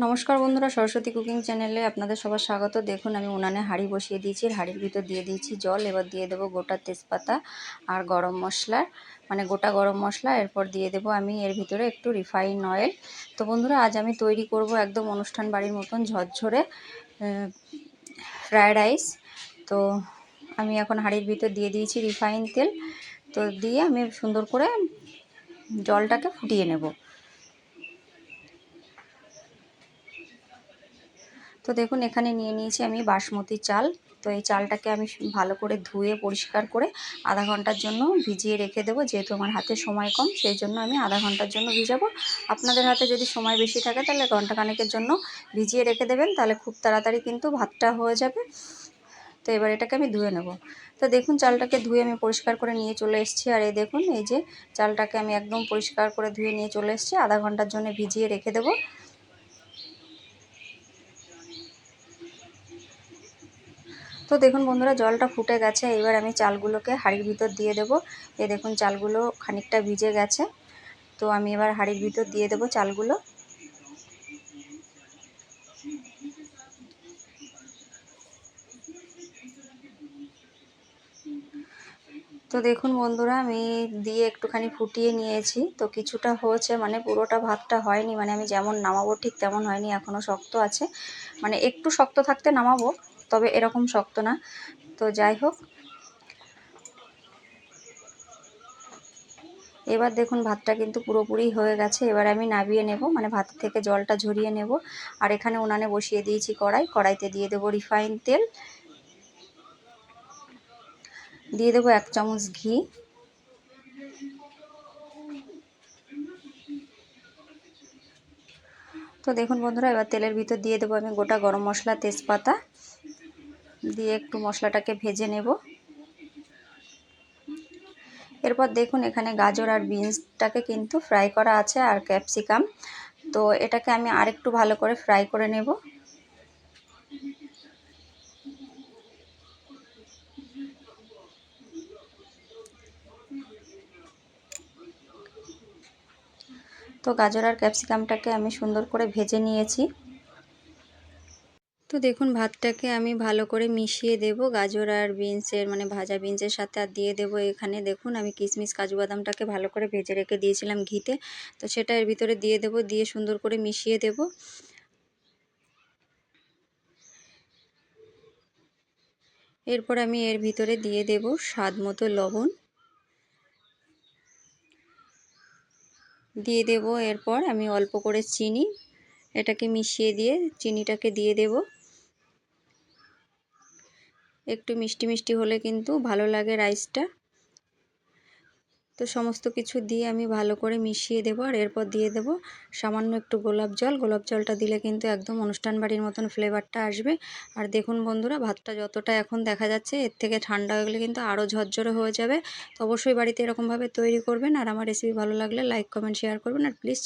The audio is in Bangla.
নমস্কার বন্ধুরা, সরস্বতী কুকিং চ্যানেলে আপনাদের সবার স্বাগত। দেখুন, আমি উনানে হাঁড়ি বসিয়ে দিয়েছি হাঁড়ির ভিতর দিয়ে দিয়েছি জল। এবার দিয়ে দেবো গোটা তেজপাতা আর গরম মশলা মানে গোটা গরম মশলা। এরপর দিয়ে দেবো আমি এর ভিতরে একটু রিফাইন অয়েল। তো বন্ধুরা, আজ আমি তৈরি করব একদম অনুষ্ঠান বাড়ির মতন ঝরঝরে ফ্রায়েড রাইস তো আমি এখন হাঁড়ির ভিতর দিয়ে দিয়েছি রিফাইন তেল। তো দিয়ে আমি সুন্দর করে জলটাকে ফুটিয়ে নেব। তো দেখুন, এখানে নিয়ে নিয়েছি আমি বাসমতি চাল। তো এই চালটাকে আমি ভালো করে ধুয়ে, পরিষ্কার করে আধা ঘণ্টার জন্য ভিজিয়ে রেখে দেবো। যেহেতু আমার হাতে সময় কম, সেই জন্য আমি আধা ঘণ্টার জন্য ভিজাবো। আপনাদের হাতে যদি সময় বেশি থাকে, তাহলে ঘণ্টা খানেকের জন্য ভিজিয়ে রেখে দেবেন। তাহলে খুব তাড়াতাড়ি কিন্তু ভাতটা হয়ে যাবে। তো এবার এটাকে আমি ধুয়ে নেব। তো দেখুন, চালটাকে ধুয়ে আমি পরিষ্কার করে নিয়ে চলে এসেছি। আর এই দেখুন, এই যে চালটাকে আমি একদম পরিষ্কার করে ধুয়ে নিয়ে চলে এসেছি। আধা ঘণ্টার জন্য ভিজিয়ে রেখে দেবো। তো দেখুন বন্ধুরা, জলটা ফুটে গেছে। এবার আমি চালগুলোকে হাঁড়ির ভিতর দিয়ে দেবো। এই দেখুন, চালগুলো খানিকটা ভিজে গেছে। তো আমি এবার হাঁড়ির ভিতর দিয়ে দেবো চালগুলো। তো দেখুন বন্ধুরা, আমি দিয়ে একটুখানি ফুটিয়ে নিয়েছি। তো কিছুটা হয়েছে মানে পুরোটা ভাতটা হয়নি। মানে আমি যেমন নামাবো ঠিক তেমন হয়নি এখনও শক্ত আছে। মানে একটু শক্ত থাকতে নামাবো। তবে এরকম শক্ত না। তো যাই হোক। এবার দেখুন ভাতটা কিন্তু পুরোপুরি হয়ে গেছে। এবার আমি নাবিয়ে নেব মানে ভাত থেকে জলটা ঝরিয়ে নেব। আর এখানে উনানে বসিয়ে দিয়েছি কড়াই। কড়াইতে দিয়ে দেবো রিফাইন তেল। দিয়ে দেবো এক চামচ ঘি। তো দেখুন বন্ধুরা, এবার তেলের ভিতর দিয়ে দেবো আমি গোটা গরম মশলা, তেজপাতা। দিয়ে একটু মশলাটাকে ভেজে নেব। এরপর দেখুন এখানে গাজর আর বিনসটাকে কিন্তু ফ্রাই করা আছে আর ক্যাপসিকাম। তো এটাকে আমি আরেকটু ভালো করে ফ্রাই করে নেব। তো গাজর আর ক্যাপসিকামটাকে আমি সুন্দর করে ভেজে নিয়েছি। তো দেখুন, ভাতটাকে আমি ভালো করে মিশিয়ে দেব। গাজর আর বিনসের মানে ভাজা বিনসের সাথে আর দিয়ে দেব এখানে। দেখুন, আমি কিশমিশ কাজু বাদামটাকে ভালো করে ভেজে রেখে দিয়েছিলাম ঘিতে। তো সেটা এর ভিতরে দিয়ে দেব, দিয়ে সুন্দর করে মিশিয়ে দেব। এরপর আমি এর ভিতরে দিয়ে দেব স্বাদ মতো লবণ। দিয়ে দেব এরপর আমি অল্প করে চিনি। এটাকে মিশিয়ে দিয়ে চিনিটাকে দিয়ে দেব। একটু মিষ্টি মিষ্টি হলে কিন্তু ভালো লাগে রাইসটা। তো সমস্ত কিছু দিয়ে আমি ভালো করে মিশিয়ে দেবো আর এরপর দিয়ে দেব সামান্য একটু গোলাপ জল। গোলাপ জলটা দিলে কিন্তু একদম অনুষ্ঠান বাড়ির মতন ফ্লেভারটা আসবে। আর দেখুন বন্ধুরা, ভাতটা যতটা এখন দেখা যাচ্ছে, এর থেকে ঠান্ডা হয়ে গেলে কিন্তু আরও ঝরঝরে হয়ে যাবে। তো অবশ্যই বাড়িতে এরকমভাবে তৈরি করবেন। আর আমার রেসিপি ভালো লাগলে লাইক কমেন্ট শেয়ার করবেন। আর প্লিজ